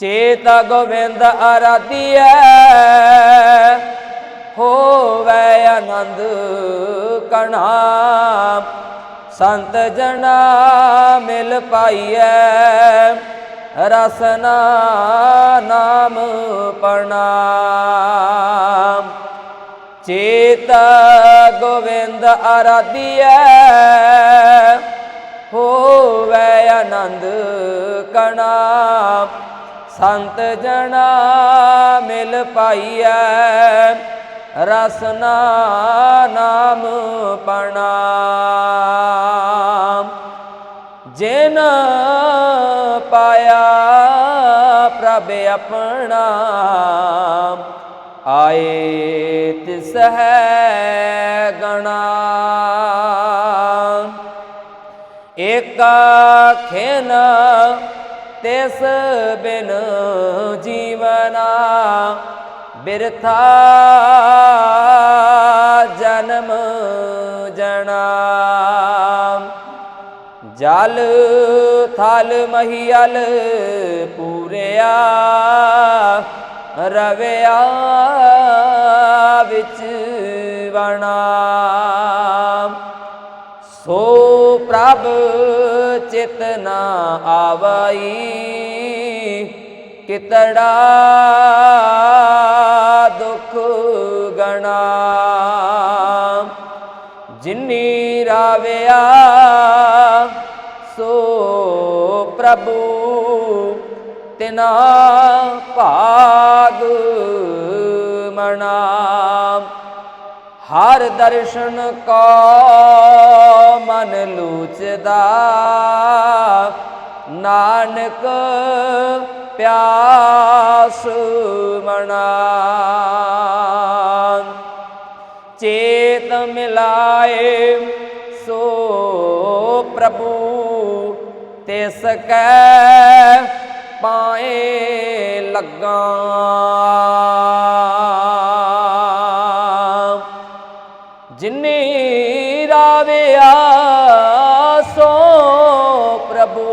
ਚੇਤ ਗੋਬਿੰਦ ਆਰਾਧੀਐ, ਹੋਵੇ ਆਨੰਦ ਕਣਾ। ਸੰਤ ਜਣਾ ਮਿਲ ਪਾਈਐ ਰਸਨਾ ਨਾਮ ਪ੍ਰਣਾਮ ਚੇਤ ਗੋਵਿੰਦ ਆਰਾਧੀਐ, ਹੋਵੇ ਆਨੰਦ ਕਣਾ। ਸੰਤ ਜਣਾ ਮਿਲ ਪਾਈਐ ਰਸਨਾ ਨਾਮ ਪ੍ਰਣਾਮ ਜਿਨ ਪਾਇਆ ਪ੍ਰਭ ਆਪਣਾ, ਆਏ ਤਿਸ ਹੈ ਗਣਾ। ਏਕ ਖੇਨ ਤਿਸ ਬਿਨ ਜੀਵਨਾ ਬਿਰਥਾ ਜਨਮ ਜਣਾ। ਜਲ ਥਲ ਮਹੀਲ ਪੂਰਿਆ ਰਵਿਆ ਪ੍ਰਭ ਚਿਤ ਨਾ ਆਵਈ ਕਿਤੜਾ ਦੁਖ ਗਣਾ। ਜਿਨੀ ਰਾਵਿਆ ਸੋ ਪ੍ਰਭੂ ਤਿਨਾ ਭਾਗ ਮਣਾ। ਹਰ ਦਰਸ਼ਨ ਕੋ ਮਨ ਲੂਚਦਾ। ਨਾਨਕ ਪਿਆਸ ਮਣਾ ਚੇਤ ਮਿਲਾਏ ਸੋ ਪ੍ਰਭੂ, ਤਿਸ ਕੈ ਪਾਏ ਲੱਗਾ। ਜਿਨੇ ਰਾਵਿਆ ਸੋ ਪ੍ਰਭੂ,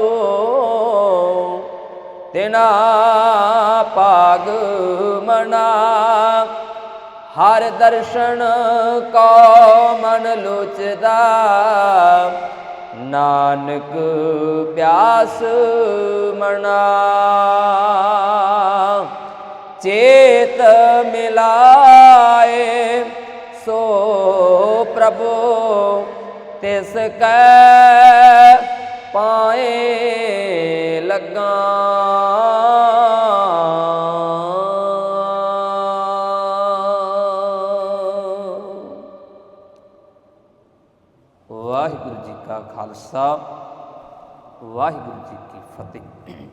ਤਿਨਾ ਪਾਗ ਮਨਾ। ਹਰ ਦਰਸ਼ਨ ਕੋ ਮਨ ਲੋਚਦਾ, ਨਾਨਕ ਪਿਆਸ ਮਨਾ। ਚੇਤ ਮਿਲਾ ਤਿਸ ਕੈ ਪਾਏ ਲੱਗਾ। ਵਾਹਿਗੁਰੂ ਜੀ ਕਾ ਖਾਲਸਾ ਵਾਹਿਗੁਰੂ ਜੀ ਕੀ ਫਤਿਹ।